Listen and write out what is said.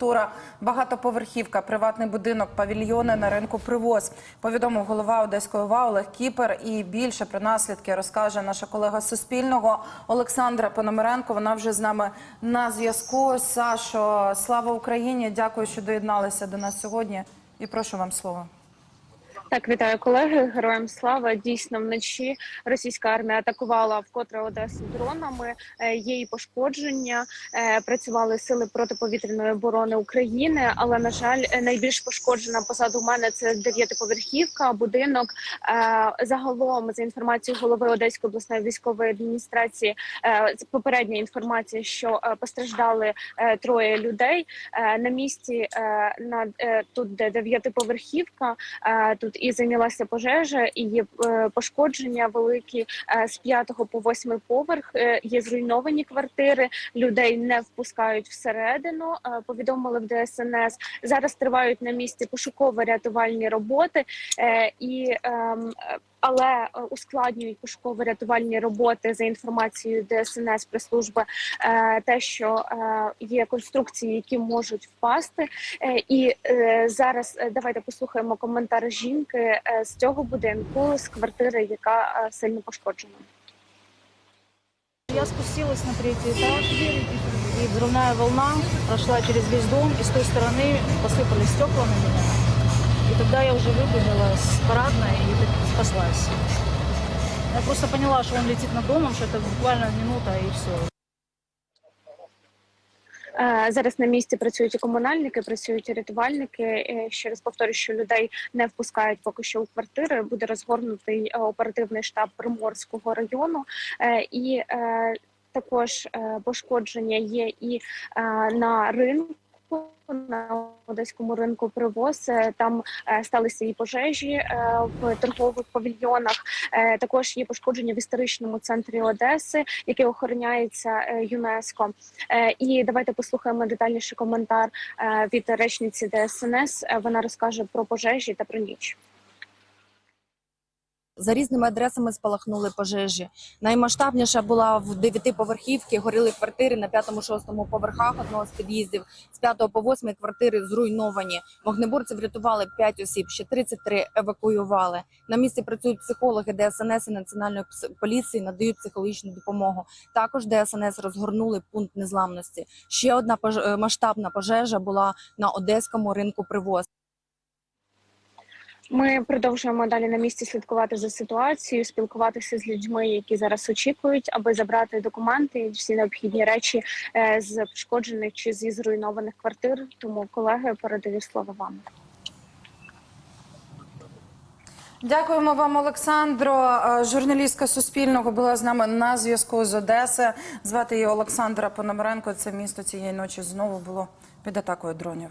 інфраструктура, багатоповерхівка, приватний будинок, павільйони на ринку привоз. Повідомив голова Одеської ОВА Олег Кіпер. І більше про наслідки розкаже наша колега Суспільного Олександра Пономаренко. Вона вже з нами на зв'язку. Сашо, слава Україні! Дякую, що доєдналися до нас сьогодні. І прошу вам слово. Так, вітаю колеги. Героям слава. Дійсно, вночі російська армія атакувала вкотре Одесу дронами. Е, Є і пошкодження. Е, Працювали сили протиповітряної оборони України. Але на жаль, найбільш пошкоджена позаду мене це дев'ятиповерхівка, будинок. Е, Загалом, за інформацією голови Одеської обласної військової адміністрації, попередня інформація, що постраждали троє людей. На місці на тут, де дев'ятиповерхівка. Тут і зайнялася пожежа, і є е, пошкодження великі е, з п'ятого по 8 поверх. Е, Є зруйновані квартири. Людей не впускають всередину. Повідомили в ДСНС. Зараз тривають на місці пошуково-рятувальні роботи і ем, е, але е, ускладнюють пошуково-рятувальні роботи за інформацією ДСНС прес-служби е, те, що е, є конструкції, які можуть впасти. Е, І е, зараз е, давайте послухаємо коментар жінки е, з цього будинку, з квартири, яка е, сильно пошкоджена. Я спустилась на третий этаж, и взрывная волна прошла через весь дом, и с той стороны посыпались стекла на меня. И тогда я уже выбежала с парадной и спаслась. Я просто поняла, что он летит над домом, что это буквально минута и все. Зараз на місці працюють і комунальники, працюють і рятувальники. Е, Ще раз повторюю, що людей не впускають поки що у квартири. Буде розгорнутий е, оперативний штаб Приморського району Е, і також пошкодження є і на ринку. На одеському ринку привоз Е, там е, сталися і пожежі е, в торгових павільйонах. Також є пошкодження в історичному центрі Одеси, яке охороняється ЮНЕСКО. І давайте послухаємо детальніший коментар від речниці ДСНС. Вона розкаже про пожежі та про ніч. За різними адресами спалахнули пожежі. Наймасштабніша була в дев'ятиповерхівці, горіли квартири на п'ятому-шостому поверхах одного з під'їздів. З п'ятого по восьмий квартири зруйновані. Вогнеборці врятували 5 осіб, ще 33 евакуювали. На місці працюють психологи ДСНС і національної поліції, надають психологічну допомогу. Також ДСНС розгорнули пункт незламності. Ще одна е, масштабна пожежа була на одеському ринку привоз. Ми продовжуємо далі на місці слідкувати за ситуацією, спілкуватися з людьми, які зараз очікують, аби забрати документи і всі необхідні речі е, з пошкоджених чи зі зруйнованих квартир. Тому колеги передаю слово вам. Дякуємо вам, Олександро. Е, Журналістка Суспільного була з нами на зв'язку з Одеси. Звати її Олександра Пономаренко. Це місто цієї ночі знову було під атакою дронів.